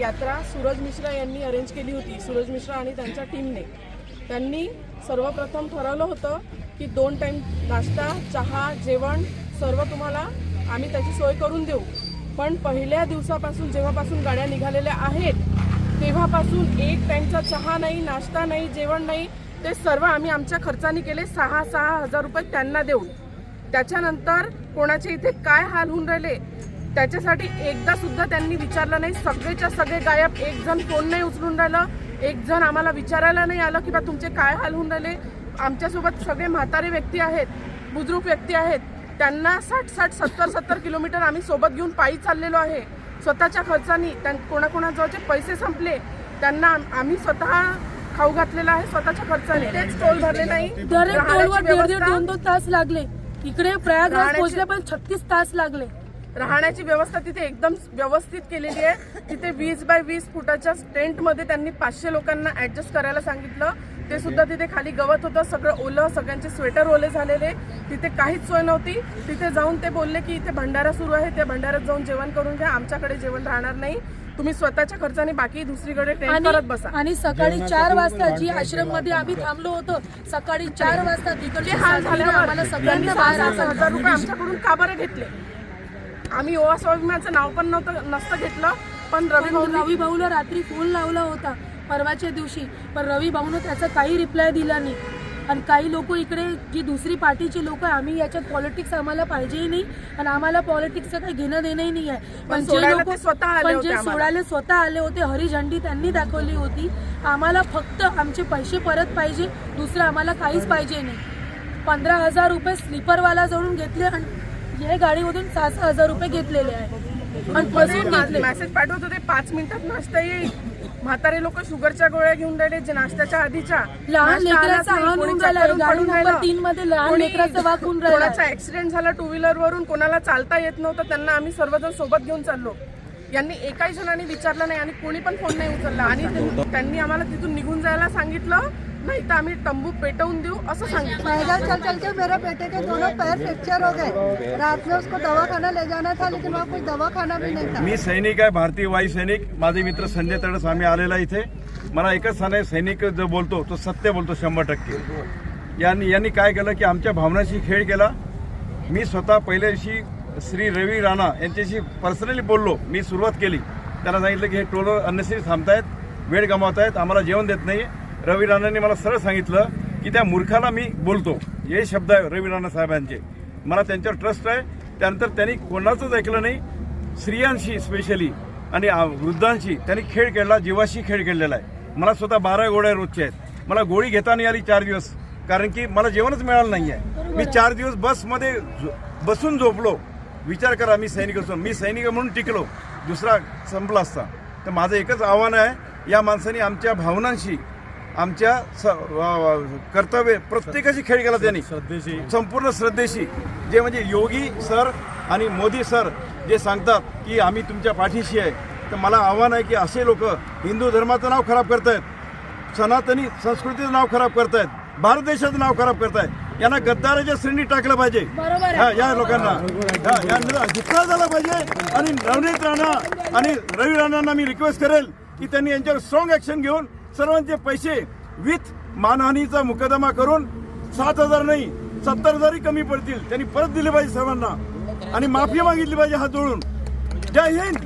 यात्रा सूरज मिश्रा यांनी अरेंज केली होती. सूरज मिश्रा आणि त्यांच्या टीमने त्यांनी सर्वप्रथम ठरवलं होतं की दोन टाईम नाश्ता चहा जेवण सर्व तुम्हाला आम्ही त्याची सोय करून देऊ. पण पहिल्या दिवसापासून जेव्हापासून गाड्या निघालेल्या आहेत तेव्हापासून एक टाईमचा चहा नाही नाश्ता नाही जेवण नाही ते सर्व आम्ही आमच्या खर्चाने केले. सहा सहा हजार रुपये त्यांना देऊन. त्याच्यानंतर कोणाचे इथे काय हाल होऊन राहिले? त्याच्यासाठी एकदा सुद्धा त्यांनी विचारलं नाही. सगळेच्या सगळे गायब. एक जण फोन नाही उचलून राहिलं. एक जण आम्हाला विचारायला नाही आलं की बा तुमचे काय हाल होऊन राहिले? आमच्यासोबत सगळे म्हातारे व्यक्ती आहेत बुजुर्ग व्यक्ती आहेत. त्यांना साठ साठ सत्तर सत्तर किलोमीटर आम्ही सोबत घेऊन पायी चाललेलो आहे. स्वतःच्या खर्चानी त्यां कोणाकोणाजवळचे पैसे संपले. त्यांना आम- आम्ही स्वतः खाऊ घातलेला आहे स्वतःच्या खर्चाने. तेच टोल भरले नाही. दरेक राहण्याची टोलवर दीड दीड व्यवस्था- दोन दोन तास लागले. इकडे प्रयागराज पोहोचले पण छत्तीस तास लागले. राहण्याची व्यवस्था तिथे एकदम व्यवस्थित केलेली आहे. तिथे वीस बाय वीस फुटाच्या टेंटमध्ये त्यांनी पाचशे लोकांना ऍडजस्ट करायला सांगितलं. ते सुद्धा तिथे खाली गवत होतं सगळं ओलं सगळ्यांचे स्वेटर ओले झालेले. तिथे काहीच सोय नव्हती. तिथे जाऊन ते बोलले की इथे भंडारा सुरू आहे. त्या भंडाऱ्यात जाऊन जेवण करून घ्या. आमच्याकडे जेवण राहणार नाही. तुम्ही स्वतःच्या खर्चाने बाकी दुसरीकडे टेंट करत बसा. आणि सकाळी चार वाजता जी आश्रममध्ये आम्ही थांबलो होतो सकाळी चार वाजता तिकडचे जे हाल झाल्यावर आम्हाला सगळ्यांना. हजार रुपये आमच्याकडून का बरं घेतले? आम्ही ओवा स्वाभिमानचं नाव पण नव्हतं नसतं घेतलं पण रवी भाऊंनी रवी भाऊला रात्री फोन लावला होता परवाच्या दिवशी. पण रवी भाऊनं त्याचा काही रिप्लाय दिला नाही. आणि काही लोक इकडे जी दुसरी पार्टीचे लोक आम्ही याच्यात पॉलिटिक्स आम्हाला पाहिजेही नाही आणि आम्हाला पॉलिटिक्सचं काही घेणं देणंही नाही आहे. पण जे लोक स्वतः आले पण जे. सोडायला स्वतः आले होते हरी झंडी त्यांनी दाखवली होती. आम्हाला फक्त आमचे पैसे परत पाहिजे दुसरं आम्हाला काहीच पाहिजे नाही. पंधरा हजार रुपये स्लीपरवाला जळून घेतले आणि या गाडीमधून सहा सहा हजार रुपये घेतलेले आहे. आणि फसवून घेतले. मेसेज पाठवत होते पाच मिनिटात नाश्ता येईल. म्हातारे लोक शुगरच्या गोळ्या घेऊन राहिले जे नाश्त्याच्या आधीच्या. लहान लेकराचा होऊन राहिला. तीन मध्ये लेकराचा वाक होऊन राहिला. ऍक्सिडेंट झाला टू व्हीलर वरून कोणाला चालता येत नव्हतं त्यांना आम्ही सर्वजण सोबत घेऊन चाललो. यांनी एकाही जणांनी विचारलं नाही आणि कोणी पण फोन नाही उचलला. आणि त्यांनी आम्हाला तिथून निघून जायला सांगितलं. नाही तर आम्ही तंबू पेटवून देऊ असं सांगितलं पैदल चल चल के मेरे बेटे के दोनों पैर फ्रैक्चर हो गए। रात में उसको दवाखाना ले जाना था लेकिन वहाँ कोई दवाखाना भी नहीं था। मी सैनिक आहे भारतीय वायू सैनिक. माझे मित्र संजय तडस आम्ही आलेला इथे. मला एकच सांगाय सैनिक जो बोलतो तो सत्य बोलतो शंभर टक्के. यांनी यांनी काय केलं की आमच्या भावनाशी खेळ केला. मी स्वतः पहिल्या दिवशी श्री रवी राणा यांच्याशी पर्सनली बोललो. मी सुरुवात केली. त्यांना सांगितलं की हे टोलर अननेसरी थांबतायत वेळ गमावतायत आम्हाला जेवण देत नाही रवी राणांनी मला सरळ सांगितलं की त्या मूर्खाला मी बोलतो. हे शब्द आहे रवी राणा साहेबांचे. मला त्यांच्यावर ट्रस्ट आहे. त्यानंतर त्यांनी कोणाचंच ऐकलं नाही. स्त्रियांशी स्पेशली आणि वृद्धांशी त्यांनी खेळ खेळला जीवाशी खेळ खेळलेला आहे. मला स्वतः बारा गोळ्या रोजच्या आहेत. मला गोळी घेता नाही आली चार दिवस. कारण की मला जेवणच मिळालं नाही आहे मी चार दिवस बसमध्ये बसून झोपलो. विचार करा मी सैनिक असून मी सैनिक म्हणून टिकलो. दुसरा संपला असता. तर माझं एकच आव्हान आहे या माणसाने आमच्या भावनांशी आमच्या स- कर्तव्य प्रत्येकाशी खेळ केला त्यांनी. संपूर्ण श्रद्धेशी. जे म्हणजे योगी सर आणि मोदी सर जे सांगतात की आम्ही तुमच्या पाठीशी आहे. तर मला आव्हान आहे की असे लोक हिंदू धर्माचं नाव खराब करतायत सनातनी संस्कृतीचं नाव खराब करतायत भारत देशाचं नाव खराब करतायत. यांना गद्दाराच्या श्रेणी टाकलं पाहिजे. बरोबर आहे. हा, या लोकांना. हा, यांना जितका झाला पाहिजे. आणि नवनीत राणा आणि रवी राणांना मी रिक्वेस्ट करेल की त्यांनी यांच्यावर स्ट्रॉंग ऍक्शन घेऊन सर्वांचे पैसे विथ मानहानीचा मुकदमा करून सात हजार नाही सत्तर हजारही कमी पडतील. त्यांनी परत दिले पाहिजे सर्वांना. आणि माफी मागितली पाहिजे हात जोडून. जय हिंद!